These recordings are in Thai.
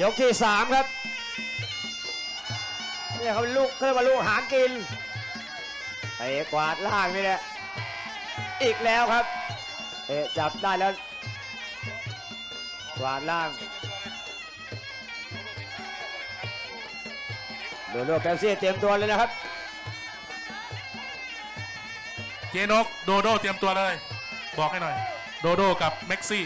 ยกที่สามครับเนี่ยเขาลูกเขาเรียกว่าลูกหากินไปกวาดล่างนี่แหละอีกแล้วครับเตะจับได้แล้วกวาดล่างโดโลแกลซี่เตรียมตัวเลยนะครับ เจนกโดโดเตรียมตัวเลย บอกให้หน่อย โดโดกับแม็กซี่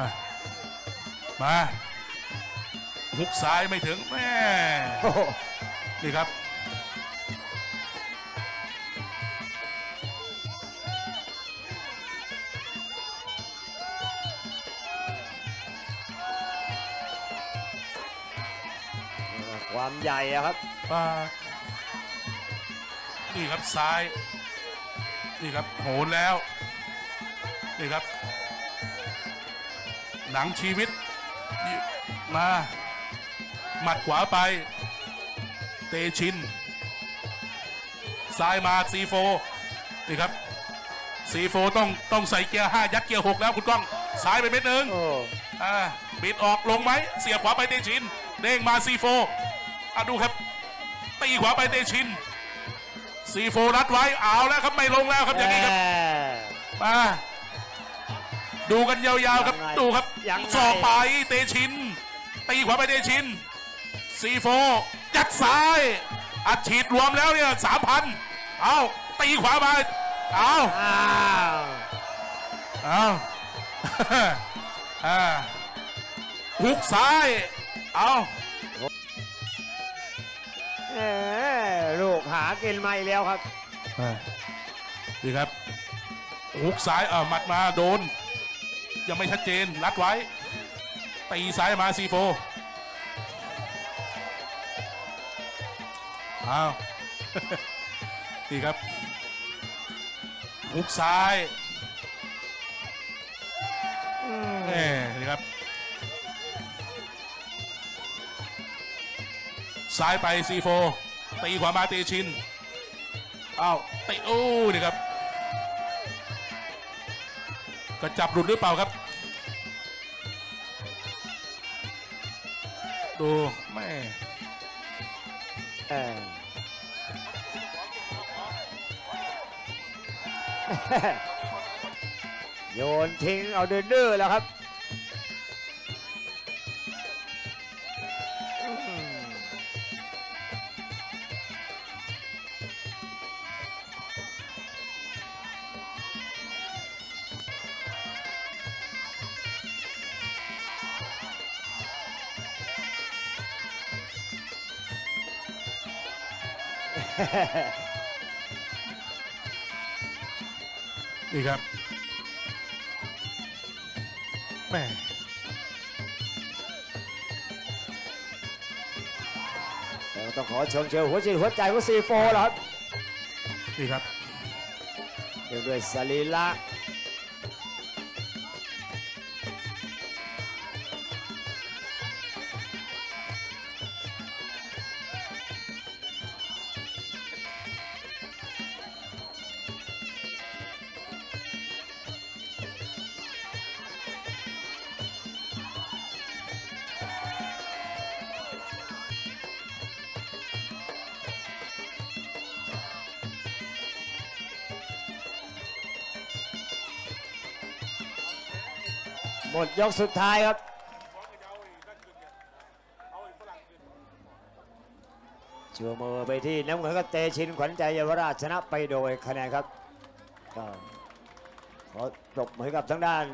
อะมาฮุกซ้ายไม่ถึงแม่โอ้โหนี่ครับ ความใหญ่อะครับอ่านี่ครับซ้าย นี่ครับโหนแล้ว นี่ครับ หนังชีวิตนี่มา หมัดขวาไป เตชิน ซ้ายมาซีโฟนี่ครับซีโฟต้องต้องใส่เกียร์ห้ายัดเกียร์หกแล้วคุณก้อง ซ้ายไปเม็ดหนึ่งโอ้อ่าบิดออกลงไหม เสียบขวาไปเตชิน เด้งมาซีโฟอะดูครับ ตีขวาไปเตชินซีโฟรัดไว้ เอาแล้วครับไม่ลงแล้วครับอย่างนี้ครับแหม่มา ดูกันยาวๆครับยังไงดูครับยังไงสอกไปเตชิน ตีขวาไปเตชินซีโฟยัดซ้ายอัดฉีดรวมแล้วเนี่ยสามพันเอาตีขวามาเอาอ้าวเอา อ่าหุกซ้ายเอาแหม่ลูกหากินมาอีกแล้วครับดีครับหุกซ้ายเออหมัดมาโดน ยังไม่ชัดเจนรัดไว้ตีซ้ายมาซีโฟอ้าวดีครับหุกซ้ายแหม่ดีครับ ซ้ายไปซีโฟตีขวามาเตชินอ้าวตะโอ้นี่ครับ กระจับหลุดหรือเปล่าครับ ดูแม่เอ่โยนทิ้งเอาดื้อๆแล้วครับ นี่ครับแม่แต่ต้องขอชมเชยหัวจิตหัวใจของซีโฟแล้วครับนี่ครับเดี๋ยวด้วยสรีระ หมดยกสุดท้ายครับชัวมือไปที่น้ำเงินก็เตชินขวัญใจเยาวราชชนะไปโดยคะแนนครับก็ขอปรบมือให้กับทั้งด้าน